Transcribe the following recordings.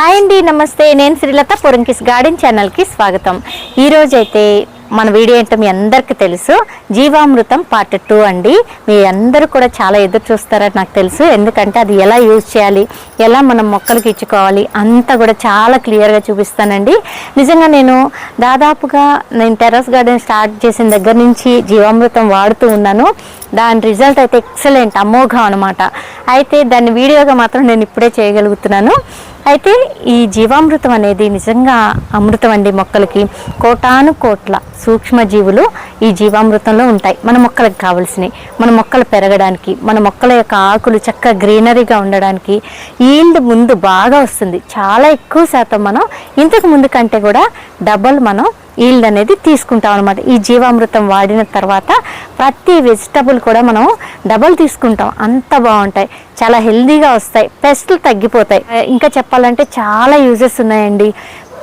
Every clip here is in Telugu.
హాయ్ అండి నమస్తే. నేను శ్రీలత పొరంకిస్ గార్డెన్ ఛానల్కి స్వాగతం. ఈరోజు అయితే మన వీడియో ఏంటో మీ అందరికీ తెలుసు. జీవామృతం పార్ట్ టూ అండి. మీ అందరూ కూడా చాలా ఎదురు చూస్తారని నాకు తెలుసు. ఎందుకంటే అది ఎలా యూజ్ చేయాలి ఎలా మనం మొక్కలకి ఇచ్చుకోవాలి అంతా కూడా చాలా క్లియర్గా చూపిస్తానండి. నిజంగా నేను దాదాపుగా నేను టెర్రస్ గార్డెన్ స్టార్ట్ చేసిన దగ్గర నుంచి జీవామృతం వాడుతూ ఉన్నాను. దాని రిజల్ట్ అయితే ఎక్సలెంట్ అమోఘం అనమాట అయితే దాన్ని వీడియోగా మాత్రం నేను ఇప్పుడే చేయగలుగుతున్నాను. అయితే ఈ జీవామృతం అనేది నిజంగా అమృతం అండి మొక్కలకి. కోటాను కోట్ల సూక్ష్మజీవులు ఈ జీవామృతంలో ఉంటాయి. మన మొక్కలకు కావాల్సినవి. మన మొక్కలు పెరగడానికి మన మొక్కల యొక్క ఆకులు చక్కగా గ్రీనరీగా ఉండడానికి ఈల్డ్ ముందు బాగా వస్తుంది. చాలా ఎక్కువ శాతం మనం ఇంతకు ముందు కంటే కూడా డబల్ మనం ఈల్డ్ అనేది తీసుకుంటాం అనమాట ఈ జీవామృతం వాడిన తర్వాత ప్రతి వెజిటబుల్ కూడా మనం డబల్ తీసుకుంటాం. అంత బాగుంటాయి. చాలా హెల్దీగా వస్తాయి. పెస్ట్లు తగ్గిపోతాయి. ఇంకా చెప్పాలంటే చాలా యూజెస్ ఉన్నాయండి.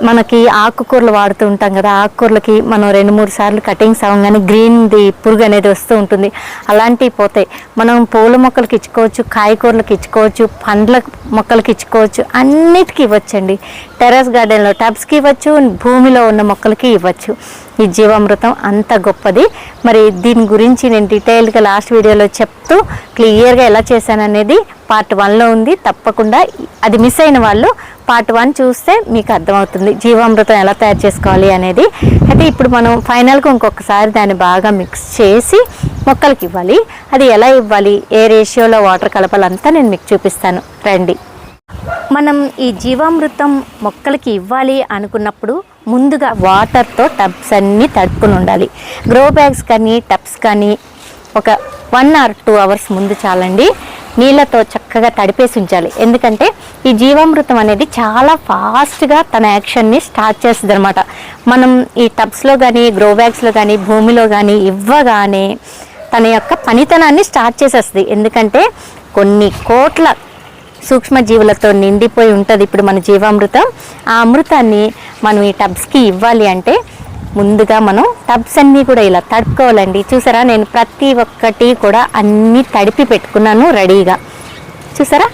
మనకి ఆకుకూరలు వాడుతూ ఉంటాం కదా ఆకుకూరలకి మనం రెండు మూడు సార్లు కటింగ్స్ అవ్వగానే గ్రీన్ది పురుగు అనేది వస్తూ ఉంటుంది. అలాంటివి పోతాయి. మనం పూల మొక్కలకి ఇచ్చుకోవచ్చు కాయకూరలకు ఇచ్చుకోవచ్చు పండ్ల మొక్కలకి ఇచ్చుకోవచ్చు అన్నిటికీ ఇవ్వచ్చండి. టెర్రస్ గార్డెన్లో టబ్స్కి ఇవ్వచ్చు భూమిలో ఉన్న మొక్కలకి ఇవ్వచ్చు. ఈ జీవామృతం అంత గొప్పది. మరి దీని గురించి నేను డీటెయిల్గా లాస్ట్ వీడియోలో చెప్తూ క్లియర్గా ఎలా చేశాననేది పార్ట్ వన్లో ఉంది. తప్పకుండా అది మిస్ అయిన వాళ్ళు పార్ట్ వన్ చూస్తే మీకు అర్థమవుతుంది జీవామృతం ఎలా తయారు చేసుకోవాలి అనేది. అయితే ఇప్పుడు మనం ఫైనల్గా ఇంకొకసారి దాన్ని బాగా మిక్స్ చేసి మొక్కలకి ఇవ్వాలి. అది ఎలా ఇవ్వాలి? ఏ రేషియోలో వాటర్ కలపాలంతా నేను మీకు చూపిస్తాను. రండి. మనం ఈ జీవామృతం మొక్కలకి ఇవ్వాలి అనుకున్నప్పుడు ముందుగా వాటర్తో టబ్స్ అన్నీ తడుపుకుని ఉండాలి. గ్రో బ్యాగ్స్ కానీ టబ్స్ కానీ ఒక వన్ ఆర్ టూ అవర్స్ ముందు చాలండి. నీళ్ళతో చక్కగా తడిపేసి ఉంచాలి. ఎందుకంటే ఈ జీవామృతం అనేది చాలా ఫాస్ట్గా తన యాక్షన్ని స్టార్ట్ చేస్తుంది అనమాట మనం ఈ టబ్స్లో కానీ గ్రో బ్యాగ్స్లో కానీ భూమిలో కానీ ఇవ్వగానే తన యొక్క పనితనాన్ని స్టార్ట్ చేసేస్తుంది. ఎందుకంటే కొన్ని కోట్ల సూక్ష్మజీవులతో నిండిపోయి ఉంటుంది ఇప్పుడు మన జీవామృతం. ఆ అమృతాన్ని మనం ఈ టబ్స్కి ఇవ్వాలి అంటే ముందుగా మనం టబ్స్ అన్నీ కూడా ఇలా తడుపుకోవాలండి చూసారా? నేను ప్రతి ఒక్కటి కూడా అన్నీ తడిపి పెట్టుకున్నాను రెడీగా. చూసారా?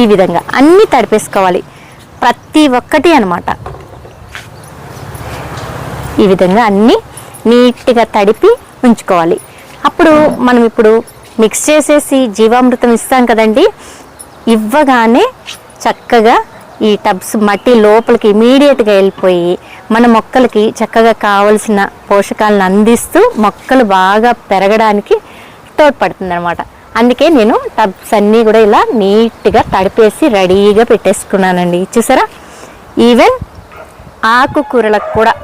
ఈ విధంగా అన్నీ తడిపేసుకోవాలి. ప్రతి ఒక్కటి అనమాట ఈ విధంగా అన్నీ నీట్గా తడిపి ఉంచుకోవాలి. అప్పుడు మనం ఇప్పుడు మిక్స్ చేసేసి జీవామృతం ఇస్తాం కదండి. ఇవ్వగానే చక్కగా ఈ టబ్స్ మట్టి లోపలికి ఇమీడియట్గా వెళ్ళిపోయి మన మొక్కలకి చక్కగా కావలసిన పోషకాలను అందిస్తూ మొక్కలు బాగా పెరగడానికి తోడ్పడుతుంది అనమాట అందుకే నేను టబ్స్ అన్నీ కూడా ఇలా నీట్గా తడిపేసి రెడీగా పెట్టేసుకున్నానండి. చూసారా? ఈవెన్ ఆకుకూరలకు కూడా.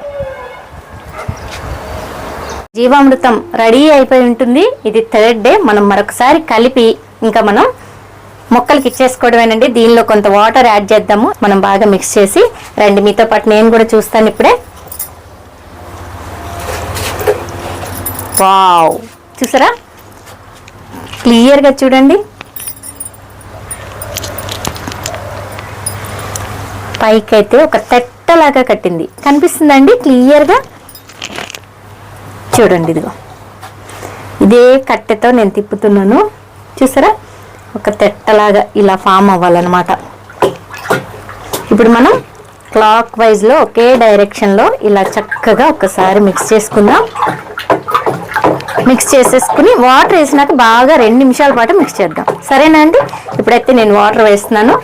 జీవామృతం రెడీ అయిపోయి ఉంటుంది. ఇది థర్డ్ డే. మనం మరొకసారి కలిపి ఇంకా మనం మొక్కలకి ఇచ్చేసుకోవడమేనండి. దీనిలో కొంత వాటర్ యాడ్ చేద్దాము. మనం బాగా మిక్స్ చేసి రండి మీతో పాటు నేను కూడా చూస్తాను ఇప్పుడే. వావ్! చూసారా? క్లియర్గా చూడండి. పైకైతే ఒక తెట్టలాగా కట్టింది. కనిపిస్తుందండి క్లియర్గా? చూడండి ఇదిగో. ఇదే కట్టెతో నేను తిప్పుతున్నాను. చూసారా? ఒక తెట్టలాగా ఇలా ఫామ్ అవ్వాలన్నమాట. ఇప్పుడు మనం క్లాక్ వైజ్లో ఒకే డైరెక్షన్లో ఇలా చక్కగా ఒకసారి మిక్స్ చేసుకుందాం. మిక్స్ చేసేసుకుని వాటర్ వేసినాక బాగా రెండు నిమిషాల పాటు మిక్స్ చేద్దాం. సరేనా అండి? ఇప్పుడైతే నేను వాటర్ వేస్తున్నాను.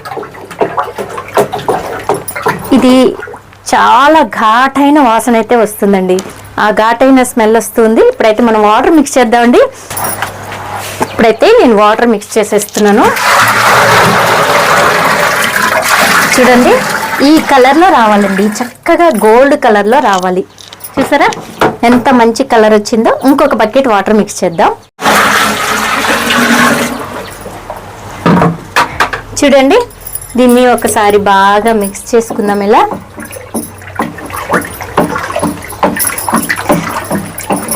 ఇది చాలా ఘాటైన వాసన అయితే వస్తుందండి. ఆ ఘాటైన స్మెల్ వస్తుంది. ఇప్పుడైతే మనం వాటర్ మిక్స్ చేద్దామండి. ఇప్పుడైతే నేను వాటర్ మిక్స్ చేసేస్తున్నాను. చూడండి ఈ కలర్లో రావాలండి. చక్కగా గోల్డ్ కలర్లో రావాలి. చూసారా? ఎంత మంచి కలర్ వచ్చిందో. ఇంకొక బకెట్ వాటర్ మిక్స్ చేద్దాం. చూడండి దీన్ని ఒకసారి బాగా మిక్స్ చేసుకుందాం ఇలా.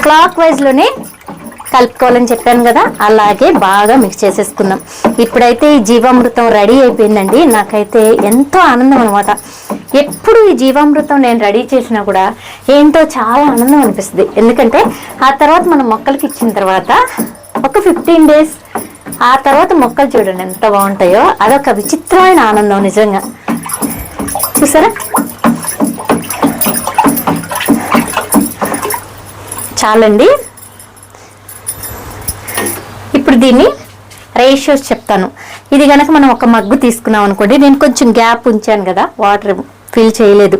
క్లాక్ వైజ్లోనే కలుపుకోవాలని చెప్పాను కదా అలాగే బాగా మిక్స్ చేసేసుకుందాం ఇప్పుడైతే ఈ జీవామృతం రెడీ అయిపోయిందండి. నాకైతే ఎంతో ఆనందం అనమాట ఎప్పుడు ఈ జీవామృతం నేను రెడీ చేసినా కూడా ఏంటో చాలా ఆనందం అనిపిస్తుంది. ఎందుకంటే ఆ తర్వాత మనం మొక్కలకి ఇచ్చిన తర్వాత ఒక ఫిఫ్టీన్ డేస్ ఆ తర్వాత మొక్కలు చూడండి ఎంత బాగుంటాయో. అదొక విచిత్రమైన ఆనందం నిజంగా. చూసారా? చాలండి. దీన్ని రేషియోస్ చెప్తాను. ఇది కనుక మనం ఒక మగ్గు తీసుకున్నాం అనుకోండి నేను కొంచెం గ్యాప్ ఉంచాను కదా వాటర్ ఫిల్ చేయలేదు.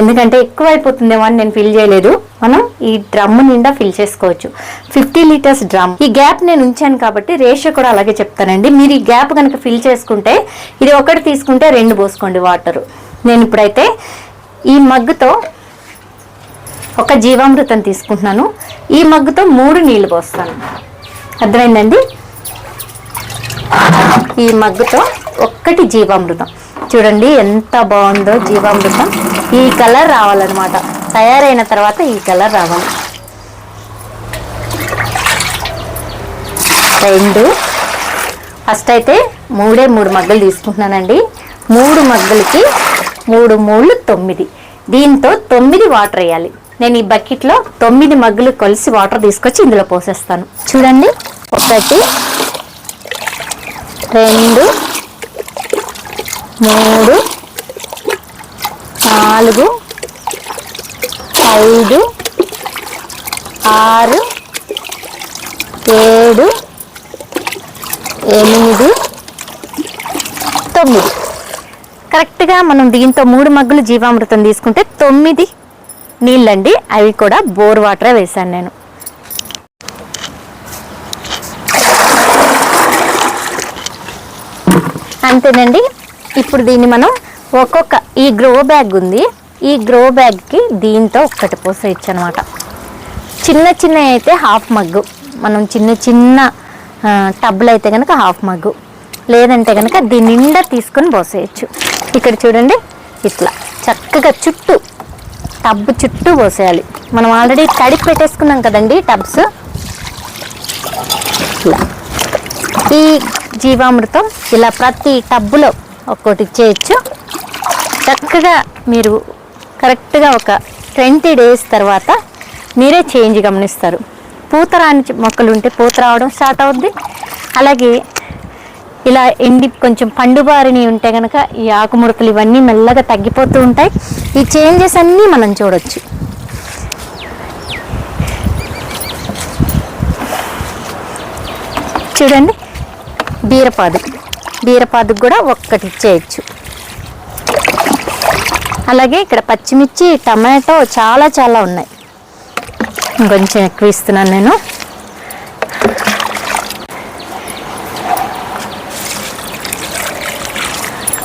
ఎందుకంటే ఎక్కువ అయిపోతుందేమో అని నేను ఫిల్ చేయలేదు. మనం ఈ డ్రమ్ నిండా ఫిల్ చేసుకోవచ్చు. ఫిఫ్టీ లీటర్స్ డ్రమ్ ఈ గ్యాప్ నేను ఉంచాను కాబట్టి రేషియో కూడా అలాగే చెప్తానండి. మీరు ఈ గ్యాప్ కనుక ఫిల్ చేసుకుంటే ఇది ఒకటి తీసుకుంటే రెండు పోసుకోండి వాటర్ నేను ఇప్పుడైతే ఈ మగ్గుతో ఒక జీవామృతం తీసుకుంటున్నాను. ఈ మగ్గుతో మూడు నీళ్ళు పోస్తాను. అర్థమైందండి? ఈ మగ్గుతో ఒక్కటి జీవామృతం. చూడండి ఎంత బాగుందో జీవామృతం. ఈ కలర్ రావాలన్నమాట. తయారైన తర్వాత ఈ కలర్ రావాలి. రెండు. ఫస్ట్ అయితే మూడే మూడు మగ్గలు తీసుకుంటున్నానండి. మూడు మగ్గలకి మూడు మూడు తొమ్మిది. దీంతో తొమ్మిది వాటర్ వేయాలి. నేను ఈ బకెట్లో తొమ్మిది మగ్గులు కలిసి వాటర్ తీసుకొచ్చి ఇందులో పోసేస్తాను. చూడండి ఒకటి రెండు మూడు నాలుగు ఐదు ఆరు ఏడు ఎనిమిది తొమ్మిది. కరెక్ట్గా మనం దీంతో మూడు మగ్గులు జీవామృతం తీసుకుంటే తొమ్మిది నీళ్ళండి. అవి కూడా బోర్ వాటరే వేశాను నేను. అంతేనండి. ఇప్పుడు దీన్ని మనం ఒక్కొక్క ఈ గ్రో బ్యాగ్ ఉంది. ఈ గ్రో బ్యాగ్కి దీంతో ఒక్కటి పోసేయచ్చు అనమాట చిన్న చిన్న అయితే హాఫ్ మగ్గు మనం చిన్న చిన్న ఆ, టబ్బులు అయితే కనుక హాఫ్ మగ్గు లేదంటే కనుక దీని నిండా తీసుకొని పోసేయచ్చు. ఇక్కడ చూడండి ఇట్లా చక్కగా చుట్టూ టబ్ చుట్టూ పోసేయాలి. మనం ఆల్రెడీ తడిపి పెట్టేసుకున్నాం కదండి టబ్స్ ఇట్లా. ఈ జీవామృతం ఇలా ప్రతి టబ్బులో ఒక్కోటి ఇచ్చేయచ్చు చక్కగా మీరు కరెక్ట్గా ఒక ట్వంటీ డేస్ తర్వాత మీరే చేంజ్ గమనిస్తారు. పూత రాని మొక్కలు ఉంటే పూత రావడం స్టార్ట్ అవుద్ది. అలాగే ఇలా ఎండి కొంచెం పండుబారిని ఉంటే కనుక ఈ ఆకుముడతలు ఇవన్నీ మెల్లగా తగ్గిపోతూ ఉంటాయి. ఈ చేంజెస్ అన్నీ మనం చూడొచ్చు. చూడండి. బీరపాదు. బీరపాదుకు కూడా ఒక్కటి ఇచ్చేయచ్చు. అలాగే ఇక్కడ పచ్చిమిర్చి టమాటో చాలా చాలా ఉన్నాయి. కొంచెం ఎక్కువ ఇస్తున్నాను నేను.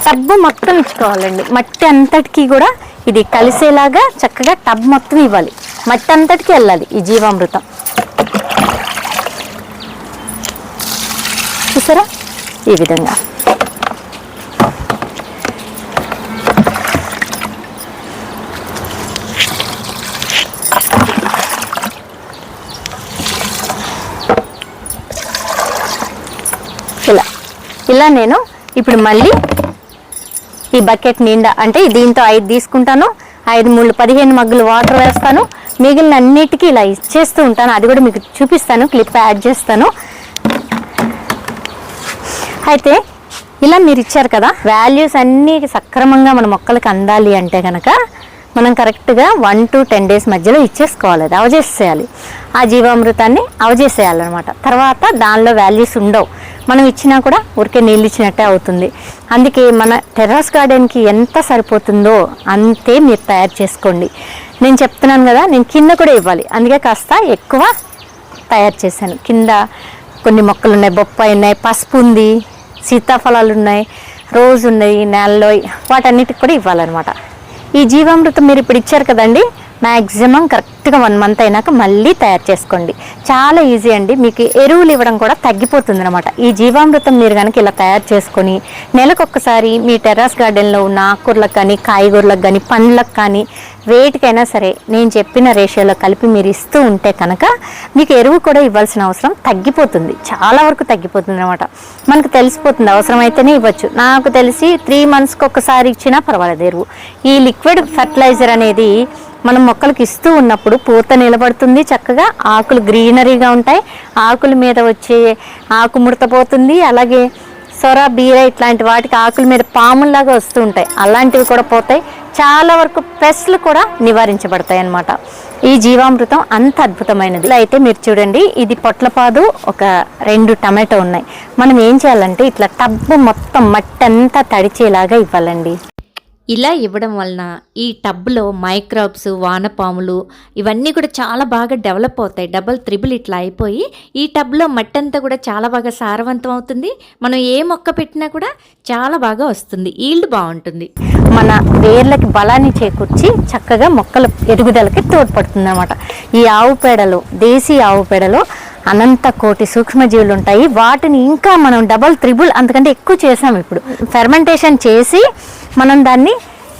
టబ్బు మొత్తం ఇచ్చుకోవాలండి. మట్టి అంతటికి కూడా ఇది కలిసేలాగా చక్కగా టబ్ మొత్తం ఇవ్వాలి. మట్టి అంతటికి వెళ్ళాలి ఈ జీవామృతం. చూసారా? ఈ విధంగా. ఇలా. ఇలా నేను ఇప్పుడు మళ్ళీ ఈ బకెట్ నిండా అంటే దీంతో ఐదు తీసుకుంటాను. ఐదు మూడు పదిహేను మగ్గులు వాటర్ వేస్తాను. మిగిలిన అన్నిటికీ ఇలా ఇచ్చేస్తూ ఉంటాను. అది కూడా మీకు చూపిస్తాను. క్లిప్ యాడ్ చేస్తాను. అయితే ఇలా మీరు ఇచ్చారు కదా వాల్యూస్ అన్నీ సక్రమంగా మన మొక్కలకు అందాలి అంటే కనుక మనం కరెక్ట్గా వన్ టు టెన్ డేస్ మధ్యలో ఇచ్చేసుకోవాలి అది అవజేసేయాలి. ఆ జీవామృతాన్ని అవజేసేయాలన్నమాట. తర్వాత దానిలో వాల్యూస్ ఉండవు. మనం ఇచ్చినా కూడా ఊరికే నీళ్ళు ఇచ్చినట్టే అవుతుంది. అందుకే మన టెర్రస్ గార్డెన్కి ఎంత సరిపోతుందో అంతే మీరు తయారు చేసుకోండి. నేను చెప్తున్నాను కదా నేను కింద కూడా ఇవ్వాలి. అందుకే కాస్త ఎక్కువ తయారు చేశాను. కింద కొన్ని మొక్కలు ఉన్నాయి బొప్పాయి ఉన్నాయి పసుపు ఉంది సీతాఫలాలు ఉన్నాయి రోజ్ ఉన్నాయి నేలలో. వాటన్నిటికి కూడా ఇవ్వాలన్నమాట. ఈ జీవామృతం మీరు ఇప్పుడు ఇచ్చారు కదండి మ్యాక్సిమం కరెక్ట్గా వన్ మంత్ అయినాక మళ్ళీ తయారు చేసుకోండి. చాలా ఈజీ అండి మీకు ఎరువులు ఇవ్వడం కూడా తగ్గిపోతుంది అనమాట ఈ జీవామృతం మీరు కనుక ఇలా తయారు చేసుకొని నెలకొకసారి మీ టెర్రస్ గార్డెన్లో ఉన్న ఆకుకూరలకు కానీ కాయగూరలకు కానీ పండ్లకు కానీ వేటికైనా సరే నేను చెప్పిన రేషియోలో కలిపి మీరు ఇస్తూ ఉంటే కనుక మీకు ఎరువు కూడా ఇవ్వాల్సిన అవసరం తగ్గిపోతుంది. చాలా వరకు తగ్గిపోతుంది అనమాట మనకు తెలిసిపోతుంది అవసరమైతేనే ఇవ్వచ్చు. నాకు తెలిసి త్రీ మంత్స్కి ఒకసారి ఇచ్చినా పర్వాలేదు ఎరువు. ఈ లిక్విడ్ ఫర్టిలైజర్ అనేది మనం మొక్కలకు ఇస్తూ ఉన్నప్పుడు పూత నిలబడుతుంది చక్కగా ఆకులు గ్రీనరీగా ఉంటాయి. ఆకుల మీద వచ్చే ఆకు ముడతపోతుంది అలాగే సొర బీర ఇట్లాంటి వాటికి ఆకుల మీద పాముల్లాగా వస్తూ ఉంటాయి అలాంటివి కూడా పోతాయి. చాలా వరకు పెస్ట్లు కూడా నివారించబడతాయి అన్నమాట. ఈ జీవామృతం అంత అద్భుతమైనది. అయితే మీరు చూడండి ఇది పొట్లపాదు ఒక రెండు టమాటో ఉన్నాయి. మనం ఏం చేయాలంటే ఇట్లా టబ్బు మొత్తం మట్టి అంతా తడిచేలాగా ఇవ్వాలండి. ఇలా ఇవ్వడం వలన ఈ టబ్లో మైక్రాబ్స్ వానపాములు ఇవన్నీ కూడా చాలా బాగా డెవలప్ అవుతాయి. డబల్ త్రిబుల్ ఇట్లా అయిపోయి ఈ టబ్లో మట్టి అంతా కూడా చాలా బాగా సారవంతం అవుతుంది. మనం ఏ మొక్క పెట్టినా కూడా చాలా బాగా వస్తుంది. ఈల్డ్ బాగుంటుంది. మన వేర్లకి బలాన్ని చేకూర్చి చక్కగా మొక్కల ఎదుగుదలకి తోడ్పడుతుంది అనమాట ఈ ఆవు పేడలో దేశీ ఆవు పేడలో అనంత కోటి సూక్ష్మజీవులు ఉంటాయి. వాటిని ఇంకా మనం డబల్ త్రిబుల్ అంతకంటే ఎక్కువ చేసాం ఇప్పుడు. ఫెర్మెంటేషన్ చేసి మనం దాన్ని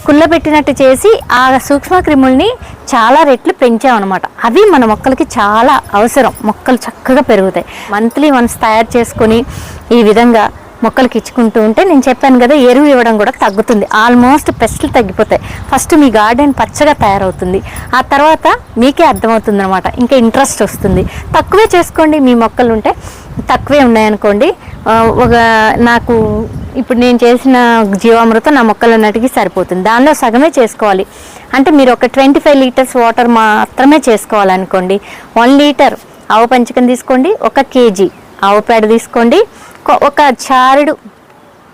కుళ్ళబెట్టినట్టు చేసి ఆ సూక్ష్మ క్రిముల్ని చాలా రెట్లు పెంచామన్నమాట అవి మన మొక్కలకి చాలా అవసరం. మొక్కలు చక్కగా పెరుగుతాయి. మంత్లీ వన్స్ తయారు చేసుకొని ఈ విధంగా మొక్కలకి ఇచ్చుకుంటూ ఉంటే నేను చెప్పాను కదా ఎరువు ఇవ్వడం కూడా తగ్గుతుంది. ఆల్మోస్ట్ పెస్ట్లు తగ్గిపోతాయి. ఫస్ట్ మీ గార్డెన్ పచ్చగా తయారవుతుంది. ఆ తర్వాత మీకే అర్థమవుతుంది అనమాట ఇంకా ఇంట్రెస్ట్ వస్తుంది. తక్కువే చేసుకోండి మీ మొక్కలు ఉంటే తక్కువే ఉన్నాయనుకోండి. ఒక నాకు ఇప్పుడు నేను చేసిన జీవామృతం నా మొక్కలన్నిటికీ సరిపోతుంది. దానిలో సగమే చేసుకోవాలి. అంటే మీరు ఒక ట్వంటీ ఫైవ్ లీటర్స్ వాటర్ మాత్రమే చేసుకోవాలనుకోండి. వన్ లీటర్ ఆవు పంచకం తీసుకోండి ఒక కేజీ ఆవు పేడ తీసుకోండి ఒక- చారుడు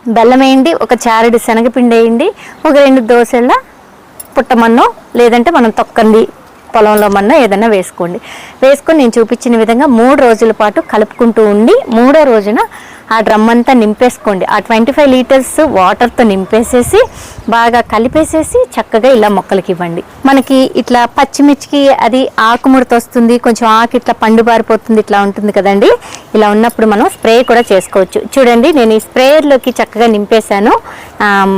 బెల్లం వేయండి ఒక చారుడు శనగపిండి వేయండి ఒక రెండు దోశల పుట్టమన్నో లేదంటే మనం తొక్కంది పొలంలో మన్నో ఏదైనా వేసుకోండి. వేసుకొని నేను చూపించిన విధంగా మూడు రోజుల పాటు కలుపుకుంటూ ఉండి మూడో రోజున ఆ డ్రమ్ అంతా నింపేసుకోండి. ఆ ట్వంటీ ఫైవ్ లీటర్స్ వాటర్తో నింపేసేసి బాగా కలిపేసేసి చక్కగా ఇలా మొక్కలకి ఇవ్వండి. మనకి ఇట్లా పచ్చిమిర్చికి అది ఆకుముడత వస్తుంది కొంచెం ఆకు ఇట్లా పండు బారిపోతుంది ఇట్లా ఉంటుంది కదండి. ఇలా ఉన్నప్పుడు మనం స్ప్రే కూడా చేసుకోవచ్చు. చూడండి నేను ఈ స్ప్రేయర్లోకి చక్కగా నింపేశాను.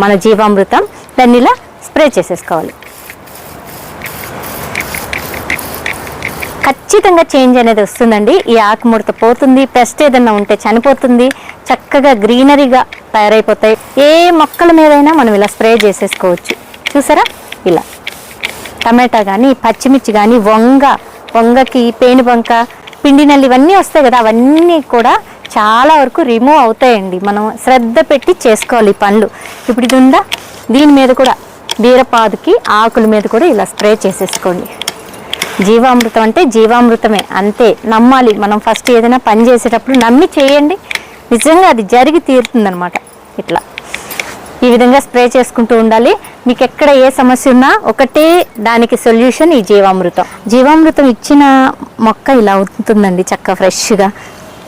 మన జీవామృతం. దాన్ని ఇలా స్ప్రే చేసేసుకోవాలి. ఖచ్చితంగా చేంజ్ అనేది వస్తుందండి. ఈ ఆకుముడత పోతుంది పెస్ట్ ఏదన్నా ఉంటే చనిపోతుంది చక్కగా గ్రీనరీగా తయారైపోతాయి. ఏ మొక్కల మీదైనా మనం ఇలా స్ప్రే చేసేసుకోవచ్చు. చూసారా? ఇలా. టమాటా కానీ పచ్చిమిర్చి కానీ వంగ వంగకి పేనుబంక పిండి నల్లి ఇవన్నీ వస్తాయి కదా అవన్నీ కూడా చాలా వరకు రిమూవ్ అవుతాయండి. మనం శ్రద్ధ పెట్టి చేసుకోవాలి ఈ పనులు ఇప్పుడు ఇది ఉందా? దీని మీద కూడా బీరపాదుకి ఆకుల మీద కూడా ఇలా స్ప్రే చేసేసుకోండి. జీవామృతం అంటే జీవామృతమే అంతే. నమ్మాలి. మనం ఫస్ట్ ఏదైనా పని చేసేటప్పుడు నమ్మి చేయండి. నిజంగా అది జరిగి తీరుతుందనమాట ఇట్లా. ఈ విధంగా స్ప్రే చేసుకుంటూ ఉండాలి. మీకు ఎక్కడ ఏ సమస్య ఉన్నా ఒకటే దానికి సొల్యూషన్ ఈ జీవామృతం. జీవామృతం ఇచ్చిన మొక్క ఇలా అవుతుందండి చక్క ఫ్రెష్గా.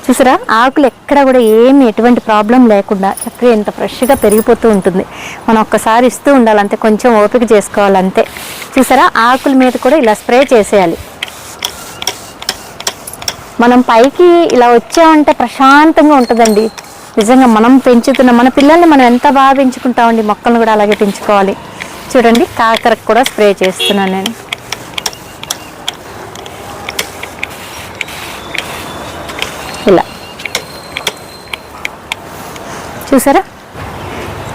చూసారా? ఆకులు ఎక్కడ కూడా ఏమి ఎటువంటి ప్రాబ్లం లేకుండా చక్కగా ఎంత ఫ్రెష్గా పెరిగిపోతూ ఉంటుంది. మనం ఒక్కసారి ఇస్తూ ఉండాలంతే కొంచెం ఓపిక చేసుకోవాలంతే. చూసారా? ఆకుల మీద కూడా ఇలా స్ప్రే చేసేయాలి. మనం పైకి ఇలా వచ్చామంటే ప్రశాంతంగా ఉంటుందండి. నిజంగా మనం పెంచుతున్న మన పిల్లల్ని మనం ఎంత బాగా పెంచుకుంటామండి మొక్కలను కూడా అలాగే పెంచుకోవాలి. చూడండి కాకరకు కూడా స్ప్రే చేస్తున్నాను నేను. చూసారా?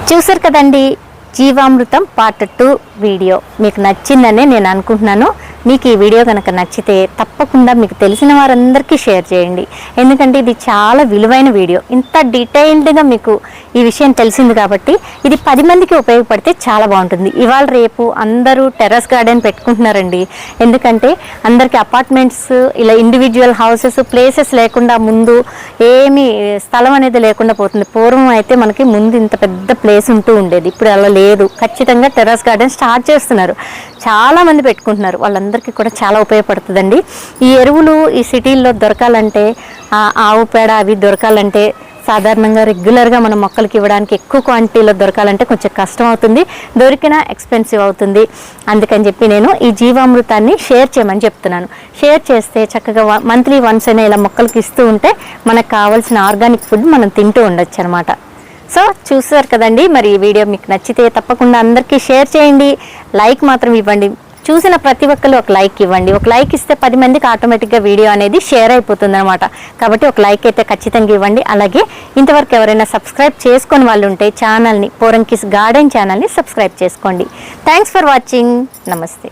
చూసారు కదండి జీవామృతం పార్ట్ టూ వీడియో. మీకు నచ్చిందనే నేను అనుకుంటున్నాను. మీకు ఈ వీడియో కనుక నచ్చితే తప్పకుండా మీకు తెలిసిన వారందరికీ షేర్ చేయండి. ఎందుకంటే ఇది చాలా విలువైన వీడియో. ఇంత డీటెయిల్డ్గా మీకు ఈ విషయం తెలిసింది కాబట్టి ఇది పది మందికి ఉపయోగపడితే చాలా బాగుంటుంది. ఇవాళ రేపు అందరూ టెర్రస్ గార్డెన్ పెట్టుకుంటున్నారండి. ఎందుకంటే అందరికీ అపార్ట్మెంట్స్ ఇలా ఇండివిజువల్ హౌసెస్ ప్లేసెస్ లేకుండా ముందు ఏమీ స్థలం అనేది లేకుండా పోతుంది. పూర్వం అయితే మనకి ముందు ఇంత పెద్ద ప్లేస్ ఉంటూ ఉండేది. ఇప్పుడు అలా లేదు. ఖచ్చితంగా టెర్రస్ గార్డెన్ స్టార్ట్ చేస్తున్నారు. చాలామంది పెట్టుకుంటున్నారు. వాళ్ళందరికీ కూడా చాలా ఉపయోగపడుతుందండి. ఈ ఎరువులు ఈ సిటీల్లో దొరకాలంటే ఆవు పేడ అవి దొరకాలంటే సాధారణంగా రెగ్యులర్గా మన మొక్కలకి ఇవ్వడానికి ఎక్కువ క్వాంటిటీలో దొరకాలంటే కొంచెం కష్టం అవుతుంది దొరికినా ఎక్స్పెన్సివ్ అవుతుంది. అందుకని చెప్పి నేను ఈ జీవామృతాన్ని షేర్ చేయమని చెప్తున్నాను. షేర్ చేస్తే చక్కగా మంత్లీ వన్స్ అయినా ఇలా మొక్కలకి ఇస్తూ ఉంటే మనకు కావాల్సిన ఆర్గానిక్ ఫుడ్ మనం తింటూ ఉండొచ్చు అనమాట సో చూసారు కదండి మరి ఈ వీడియో మీకు నచ్చితే తప్పకుండా అందరికీ షేర్ చేయండి లైక్ మాత్రం ఇవ్వండి. చూసిన ప్రతి ఒక్కరు ఒక లైక్ ఇవ్వండి. ఒక లైక్ ఇస్తే పది మందికి ఆటోమేటిక్గా వీడియో అనేది షేర్ అయిపోతుంది అనమాట కాబట్టి ఒక లైక్ అయితే ఖచ్చితంగా ఇవ్వండి. అలాగే ఇంతవరకు ఎవరైనా సబ్స్క్రైబ్ చేసుకొని వాళ్ళు ఉంటే ఛానల్ని పోరంకిస్ గార్డెన్ ఛానల్ని సబ్స్క్రైబ్ చేసుకోండి. Thanks for watching. నమస్తే.